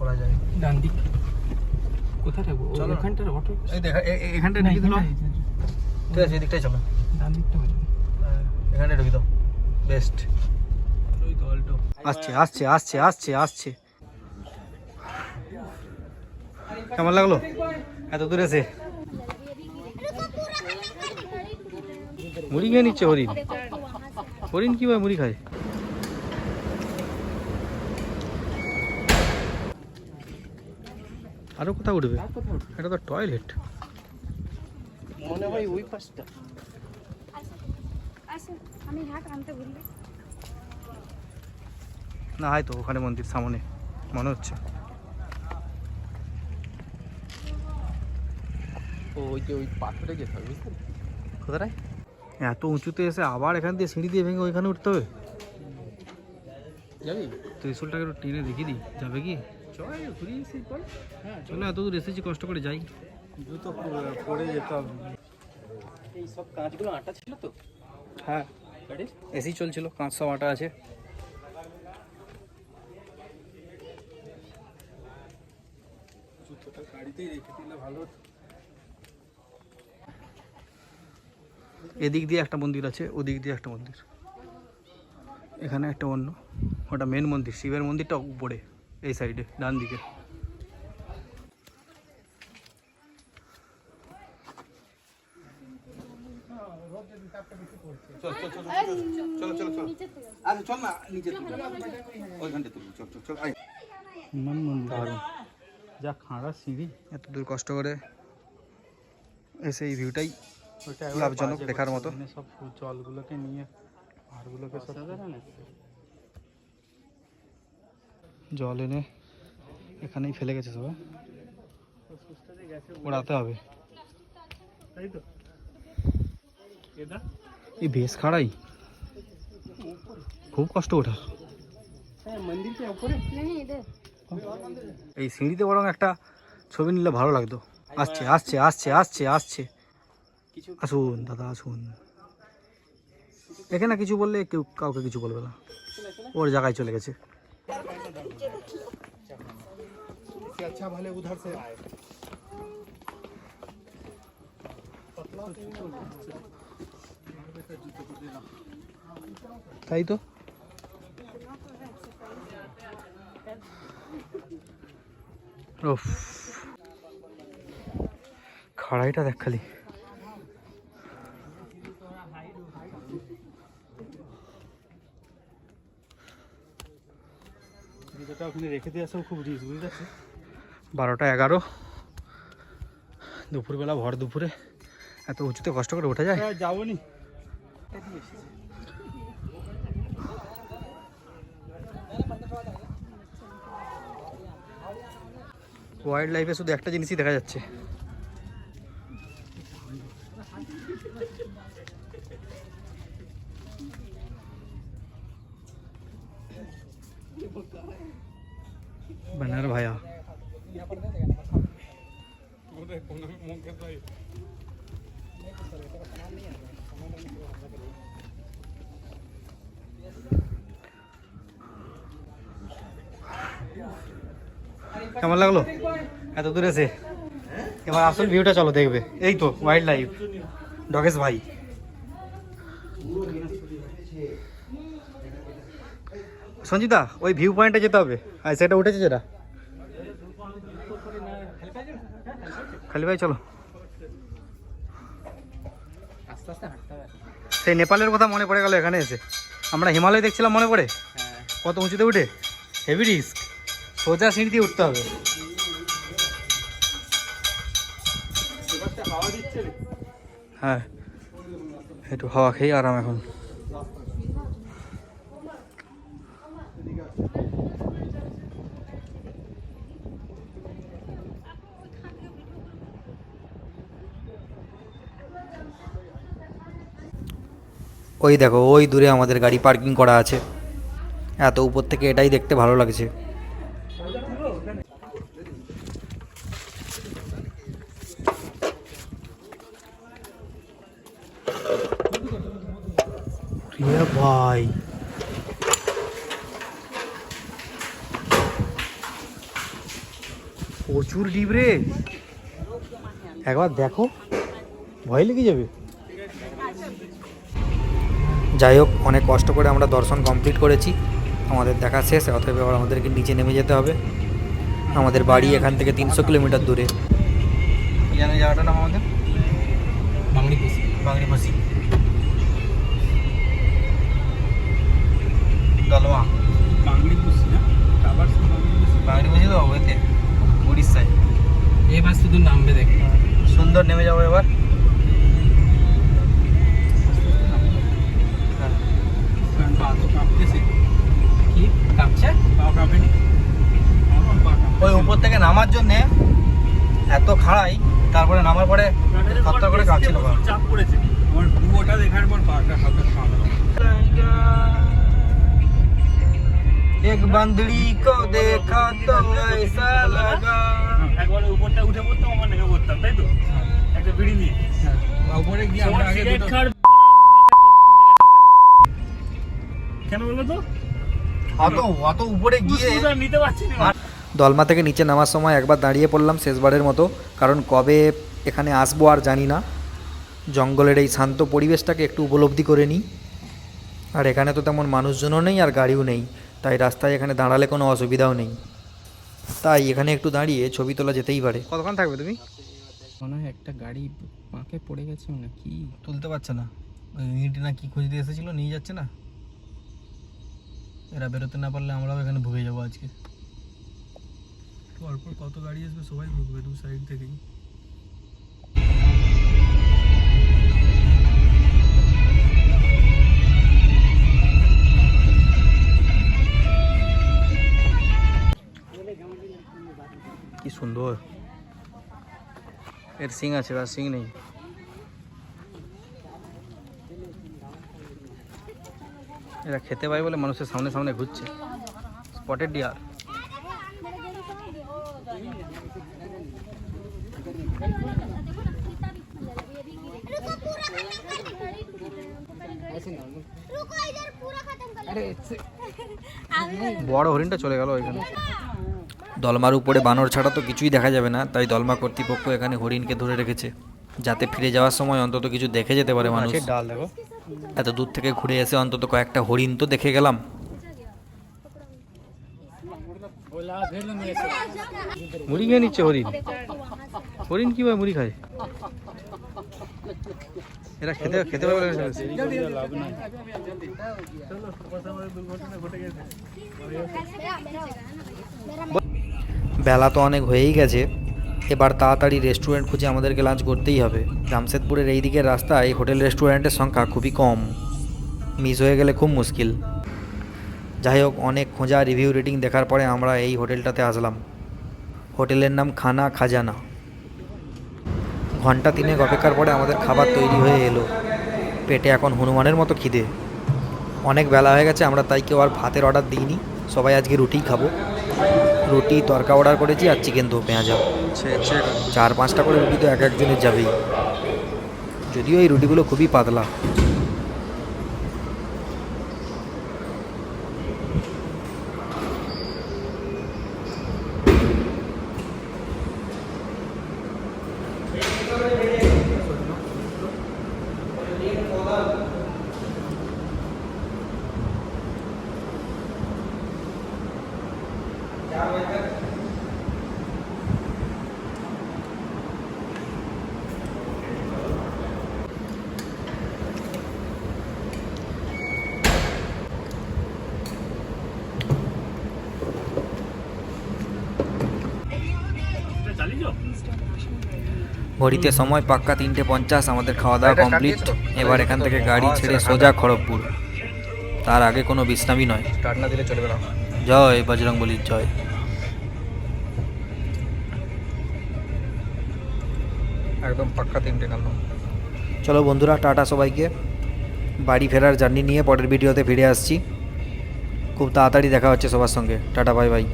করা যায়। ডান দিক কোথায় থাকব? চলো। না। অটো এই দেখা এখানটা ঢুকি দিল? ঠিক আছে এদিকটাই চলো। ডান দিকটা এখানটা ঢুকি দাও। বেস্ট। আসছে আসছে আসছে আসছে আসছে। কেমন লাগল? এত দূরে এসে। মুড়ি খেয়ে নিচ্ছে হরিণ। হরিণ কীভাবে মুড়ি খায়? আরও কোথাও উঠবে? এটা তো টয়লেট মনে হয় ওই পাশটা। না হয়তো ওখানে মন্দির সামনে। মনে হচ্ছে। ও ওই যে ওই পাথরে যেতে হবে কোথায়? এত উঁচুতে এসে আবার এখান দিয়ে সিঁড়ি দিয়ে ভেঙে ওইখানে উঠতে হবে? যাবি? ত্রিশুলটাকে একটু টেনে দেখিয়ে দিই। যাবে কি? চল ঘুরিয়ে এসে বল। হ্যাঁ চলো। এত দূর এসেছি কষ্ট করে যাই। জুতো পরে যেতে হবে এই সব কাঁচগুলো আটা ছিল তো? হ্যাঁ। এসি চলছিল কাঁচ সব আটা আছে। এদিক দিয়ে একটা মন্দির আছে ওদিক দিয়ে একটা মন্দির। এখানে একটা অন্য ওটা মেন মন্দির শিবের মন্দিরটা উপরে। এই সাইডে ডান দিকে। আরে চল না নিচে ওইখানটা তুমি চল চল চল আয়। হনুমান মন্দির। দারুণ। যা খাঁড়া সিঁড়ি। এত দূর কষ্ট করে এসে এই ভিউটাই লাভজনক দেখার মতো। সব জলগুলোকে নিয়ে পাহাড়গুলোকে সব জল এনে এখানেই ফেলে গেছে সবাই। ওড়াতে হবে। এই বেশ খাড়াই। খুব কষ্ট ওঠা। এই সিঁড়িতে বরং একটা ছবি নিলে ভালো লাগতো। আসছে আসছে আসছে আসছে আসছে। আসুন, দাদা, আসুন। এখানে কিছু বললে কেউ কাউকে কিছু বলবে না। ওর জায়গায় চলে গেছে। अच्छा भले उधर से आए তাই তো উফ খাড়াইটা দেখ খালি জুতোটা ওখানে রেখে দিয়ে আসাও খুব রিস্ক বুঝতে পারছিস বারোটা এগারো দুপুরবেলা ভর দুপুরে এত উঁচুতে কষ্ট করে ওঠা যায় যাবো নি ওয়াইল্ড লাইফে শুধু একটা জিনিসই দেখা যাচ্ছে बनर भाया কেমন লাগল? এত দূরে এসে এবার আসল ভিউটা চলো, দেখবে। এই তো ওয়াইল্ড লাইফ ডগেশ ভাই। সঞ্জিতা, ওই ভিউ পয়েন্টে যেতে হবে। আর সেটা উঠেছে যেটা? খালি ভাই চলো। সেই নেপালের কথা মনে পড়ে গেল এখানে এসে। আমরা হিমালয় দেখছিলাম মনে পড়ে? হ্যাঁ। কত উঁচুতে উঠে? হেভি রিস্ক সোজা সিঁড়ি দিয়ে উঠতে হবে। হ্যাঁ। একটু হাওয়া খেয়ে আরাম এখন। ওই দেখো, ওই দূরে আমাদের গাড়ি পার্কিং করা আছে। এত উপর থেকে এটাই দেখতে ভালো লাগছে। ভাই। প্রচুর ডিপ রে। একবার দেখো, ভয় লেগে যাবে। যাই হোক অনেক কষ্ট করে আমরা দর্শন কমপ্লিট করেছি। আমাদের দেখা শেষ অতএব এবার আমাদেরকে নিচে নেমে যেতে হবে। আমাদের বাড়ি এখান থেকে তিনশো কিলোমিটার দূরে। জানে জায়গাটার নাম আমাদের? দলমা। না? আবার তো ওইতে উড়িষ্যায়। এবার শুধু নামবে দেখ সুন্দর নেমে যাব এবার? নামার পরে হাতটা করে কাটছিল চাপ পড়েছে। আমার পুরোটা দেখার পর পাটা হাতটা এক বান্দড়ি কো দেখা তো ऐसा লাগা। হ্যাঁ, একবার উপরটা উঠে পড়তো আমার নেমে পড়তাম তাই তো? একটা বিড়ি নিয়ে। হ্যাঁ, উপরে গিয়ে আমরা আগে কেন বলব তো? দলমা থেকে নিচে নামার সময় একবার দাঁড়িয়ে পড়লাম শেষবারের মতো কারণ কবে এখানে আসব আর জানি না। জঙ্গলের এই শান্ত পরিবেশটাকে একটু উপলব্ধি করে নিই। আর এখানে তো তেমন মানুষজনও নেই আর গাড়িও নেই তাই রাস্তায় এখানে দাঁড়ালে কোনো অসুবিধাও নেই। তাই এখানে একটু দাঁড়িয়ে ছবি তোলা যেতেই পারে। কতক্ষণ থাকবে তুমি? মনে হয় একটা গাড়ি পাঁকে পড়ে গেছে না কি? তুলতে পারছে না। ওই ইট না কি খুঁজতে এসেছিল নিয়ে যাচ্ছে না? এরা বেরোতে না পারলে আমরাও এখানে ভুগে যাব আজকে। পরপর কত গাড়ি আসবে সবাই ভুগবে দু সাইড থেকেই। সুন্দর এর সিং আছে তার সিং নেই এরা খেতে পাই বলে মানুষের সামনে সামনে ঘুরছে স্পটেড ডিয়ার বড় হরিণটা চলে গেল ওইখানে দলমার উপরে বানর ছাড়া তো কিছুই দেখা যাবে না তাই দলমা কর্তৃপক্ষ এখানে হরিণকে ধরে রেখেছে যাতে ফিরে যাওয়ার সময় অন্তত কিছু দেখে যেতে পারে মানুষ ডাল দেখো এত দূর থেকে ঘুরে এসে অন্তত কয়েকটা হরিণ তো দেখে গেলাম মুড়ি খেয়ে নিচ্ছে হরিণ হরিণ কীভাবে মুড়ি খায় এরা খেতে খেতে বলে ভেবেছে। বেলা তো অনেক হয়েই গেছে। এবার তাড়াতাড়ি রেস্টুরেন্ট খুঁজে আমাদেরকে লাঞ্চ করতেই হবে। জামশেদপুরের এই দিকের রাস্তায় হোটেল রেস্টুরেন্টের সংখ্যা খুবই কম। মিস হয়ে গেলে খুব মুশকিল। যাই হোক, অনেক খোঁজা রিভিউ রেটিং দেখার পরে আমরা এই হোটেলটাতে আসলাম। হোটেলের নাম খানা খাজানা। ঘণ্টা তিনেক অপেক্ষার পরে আমাদের খাবার তৈরি হয়ে এলো। পেটে এখন হনুমানের মতো খিদে। অনেক বেলা হয়ে গেছে, আমরা তাই কেউ আর ভাতের অর্ডার দিইনি। সবাই আজকে রুটিই খাব। রুটি তরকা অর্ডার করেছি আর চিকেন দু পেঁয়াজা। চার পাঁচটা করে রুটি তো এক একজনের যাবেই। যদিও এই রুটিগুলো খুবই পাতলা। ঘড়িতে সময় পাক্কা তিনটে পঞ্চাশ আমাদের খাওয়া দাওয়া কমপ্লিট এবার এখান থেকে গাড়ি ছেড়ে সোজা খড়গপুর। তার আগে কোনো বিশ্রামই নয়। দিলে চলবে না। জয় বজরং বলির জয়। একদম পাক্কা তিনটে কান্না চলো বন্ধুরা টাটা সবাইকে। বাড়ি ফেরার জার্নি নিয়ে পরের ভিডিওতে ফিরে আসছি। খুব তাড়াতাড়ি দেখা হচ্ছে সবার সঙ্গে। Tata bye bye.